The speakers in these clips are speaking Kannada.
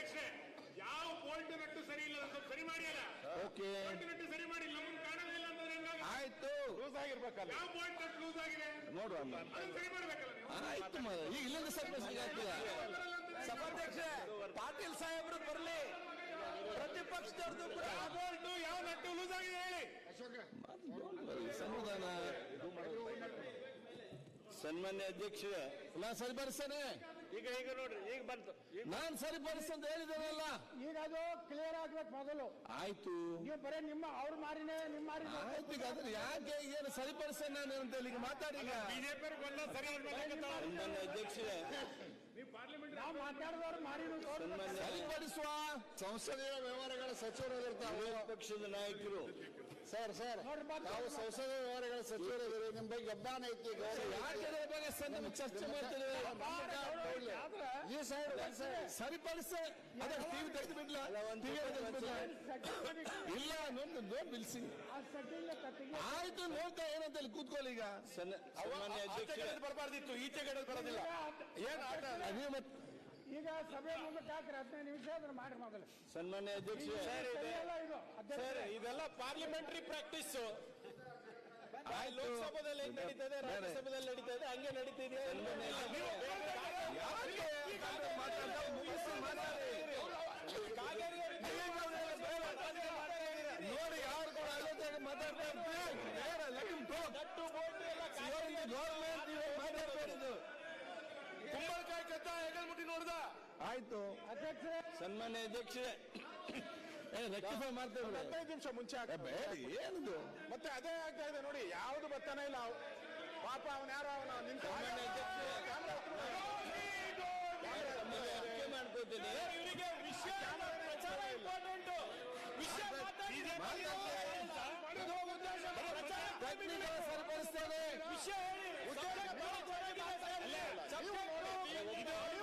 ಅಧ್ಯಕ್ಷೆ ಯಾವ ಬೋಲ್ಟ್ ನಟ್ಟು ಸರಿ ಇಲ್ಲ ಸ್ವಲ್ಪ ಸರಿ ಮಾಡಿ ಅಲ್ಲ ಓಕೆ. ಬೋಲ್ಟ್ ನಟ್ಟು ಸರಿ ಮಾಡಿ ನಮ್ಮನ್ನ ಕಾಣೋದಿಲ್ಲ ಅಂತಂದ್ರೆ ಹೆಂಗಾಗಿ ಆಯ್ತು. ಲೂಸ್ ಆಗಿರ್ಬೇಕಲ್ಲ. ಯಾವ ಬೋಲ್ಟ್ ನಟ್ಟು ಲೂಸ್ ಆಗಿದೆ? ನೋಡುವ ಅದನ್ನ ಸರಿ ಮಾಡ್ಬೇಕಲ್ಲ ನೀವು? ಆಯ್ತು ಮ- ಈಗ ಇಲ್ಲಿಂದ ಸರ್ಪಂಚ್ ಆಗ್ತದ. ಸಭಾಧ್ಯಕ್ಷ ಪಾಟೀಲ್ ಸಾಹೇಬ್ರು ಬರ್ಲಿ. ಪ್ರತಿಪಕ್ಷದವ್ರದ್ದು ಕೂಡ ಯಾವ ಬೋಲ್ಟ್ ಯಾವ ನಟ್ಟು ಲೂಸ್ ಆಗಿದೆ ಹೇಳಿ. ಸಂವಿಧಾನ ಸನ್ಮಾನ್ಯ ಅಧ್ಯಕ್ಷರೇ. ಸರಿ ಸರಿಪಡಿಸ್ತೇನೆ. ಈಗ ಈಗ ನೋಡ್ರಿ ಈಗ ಬಂತು. ಈಗ ನಾನ್ ಸರಿಪಡಿಸ್ತಂತ ಹೇಳಿದ್ದೇನಲ್ಲ? ಈಗ ಅದು ಕ್ಲಿಯರ್ ಆಗ್ಬೇಕು ಮೊದಲು. ಆಯ್ತು. ನೀವು ಬರೀ ನಿಮ್ಮ ಅವ್ರ ಮಾರಿನೇ ನಿಮ್ಮ ಮಾರಿ ಆಯ್ತು ಈಗ ಅದ್ರ ಯಾಕೆ ಏನು ಸರಿಪಡಿಸ ನಾನು ಅಂತ ಹೇಳಿ ಈಗ ಮಾತಾಡಿ ಈಗ ಬಿಜೆಪಿ ಸರಿ ನನ್ನ ಅಧ್ಯಕ್ಷರೇ. ನೀವು ಮಾತಾಡಿದವ್ರು ಸರಿಪಡಿಸುವ. ಸಂಸದೀಯ ವ್ಯವಹಾರಗಳ ಸಚಿವರಾಗಿರ್ತಾರೆ. ಪಕ್ಷದ ನಾಯಕರು. ಸರ್ ಸರ್ ನಾವು ಸಂಸದೀಯ ವ್ಯವಹಾರಗಳ ಸಚಿವರಿದ್ದೀರಿ ನಿಮ್ ಬಗ್ಗೆ ಅಭಿಮಾನ ಐತಿ ಗೌರವ ಯಾಕೆ ಬಗ್ಗೆ ಚರ್ಚೆ ಮಾಡ್ತೀರಿ ಈ ಸೈಡ್ ಸರಿಪಡಿಸ. ಅದೇ ಟಿವಿ ತೆಗೆದು ಬಿಡ್ಲ. ಟಿವಿ ಇಲ್ಲ ನೋಡಿ ನೋಡಿ ಬಿಲ್ಸಿ ಆಯ್ತು ನೋಡ್ತಾ ಏನಂತ ಹೇಳಿ ಕೂತ್ಕೊಳ್ಳಿ ಈಗ. ಬರಬಾರ್ದಿತ್ತು ಈಚೆ ಕಡೆ ಬರೋದಿಲ್ಲ. ಏನ್ ಆಟ? ನೀವು ಮತ್ತೆ ಈಗ ಸಭೆ ಮುಂದಕ್ಕೆ ಹಾಕ್ರಿ ಹದಿನೈದು ನಿಮಿಷ ಅದನ್ನ ಮಾಡಿ ಮೊದಲು. ಸನ್ಮಾನ್ಯ ಅಧ್ಯಕ್ಷರೇ. ಸರಿಯಲ್ಲ ಇದು. ಅಧ್ಯಕ್ಷ ಇದೆಲ್ಲ ಪಾರ್ಲಿಮೆಂಟರಿ ಪ್ರಾಕ್ಟೀಸ್. ಲೋಕಸಭಾದಲ್ಲಿ ಹೆಂಗ್ ನಡೀತಾ ಇದೆ ರಾಜ್ಯಸಭೆಯಲ್ಲಿ ನಡೀತಾ ಇದೆ ಹಂಗೆ ಮುಗಿಸಿ ಮಾತಾಡಿ ನೋಡಿ ಯಾರು ಕೂಡ ಅಲ್ಲೇ ಮಾತಾಡ್ತಾ ಮಾತಾಡ್ಬಾರ್ದು. ಕುಂಬಳಕಾಯಿ ಕತ್ತ ಹೆಗಲ್ ಮುಟ್ಟಿ ನೋಡ್ದ ಆಯ್ತು ಅಧ್ಯಕ್ಷರೇ ಸನ್ಮಾನ್ಯ ಅಧ್ಯಕ್ಷರೇ ರೆಕ್ಟಿಫೈ ಮಾಡ್ತೇವೆ ಹದಿನೈದು ನಿಮಿಷ ಮುಂಚೆ ಏ, ಏನದು? ಬೇಡ ಮತ್ತೆ ಅದೇ ಆಗ್ತಾ ಇದೆ ನೋಡಿ ಯಾವ್ದು ಬರ್ತಾನೆ ಇಲ್ಲ ಅವ್. ಪಾಪ ಅವನ ಯಾರೋ? ಅವನ ನಿಂತ ಮಾಡ್ಕೋತೀನಿ ಇವರಿಗೆ ವಿಷಯ ಪ್ರಚಾರ ಇಂಪಾರ್ಟೆಂಟ್ ವಿಷಯ ಸರಿಪಡಿಸ್ತೇನೆ. ವಿಷಯ ಹೇಳಿ. ಸರಿಪಡಿಸ್ತೇನೆ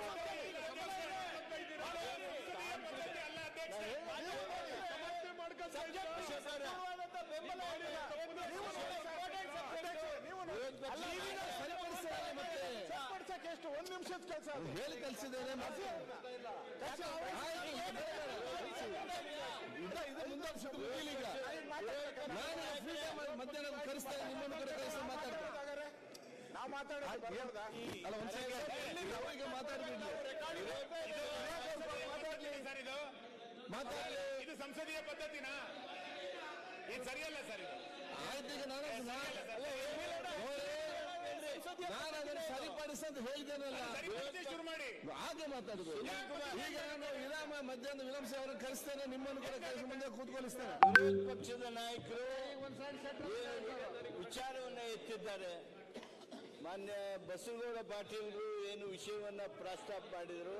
ಎಷ್ಟು ಒಂದ್ ನಿಮಿಷದ ಕೆಲಸ ಹೇಳಿ ಕಲಿಸಿದ್ದೇನೆ ಮಧ್ಯಾಹ್ನ ಕರೆಸ್ತಾ ನಿಮ್ಮನ್ನು ಕೂಡ ಕರೆಸಿ ಮಾತಾಡ್ತಾರೆ ನಾವು ಮಾತಾಡೋದು? ಅಲ್ಲ ಒಂದ್ ಸೆಕೆಂಡ್ ಅವರಿಗೆ ಇದು ಮಾತಾಡ್ಲಿ ಇದು ಸಂಸದೀಯ ಪದ್ಧತಿನಾ ಇದು ಸರಿಯಲ್ಲ ಸರ್ ಆಯ್ತು ನಾನು ನಾನು ಅದನ್ನು ಸರಿಪಡಿಸಿ ಅಂತ ಹೇಳಿದ್ದೇನಲ್ಲ ಶುರು ಮಾಡಿ. ಹಾಗೆ ಮಾತಾಡುದು. ಈಗ ನಾನು ವಿರಾಮ ಮಧ್ಯಾಹ್ನ ವಿರಾಮ ಅವರನ್ನು ಕರೆಸ್ತೇನೆ ನಿಮ್ಮನ್ನು ಕೂಡ ಕರೆಸಿ ಮುಂದೆ ಕೂತ್ಕೊಳಿಸ್ತೇನೆ. ಪಕ್ಷದ ನಾಯಕರು ವಿಚಾರವನ್ನ ಎತ್ತಿದ್ದಾರೆ. ಮಾನ್ಯ ಬಸವಗೌಡ ಪಾಟೀಲ್ರು ಏನು ವಿಷಯವನ್ನ ಪ್ರಸ್ತಾಪ ಮಾಡಿದರು.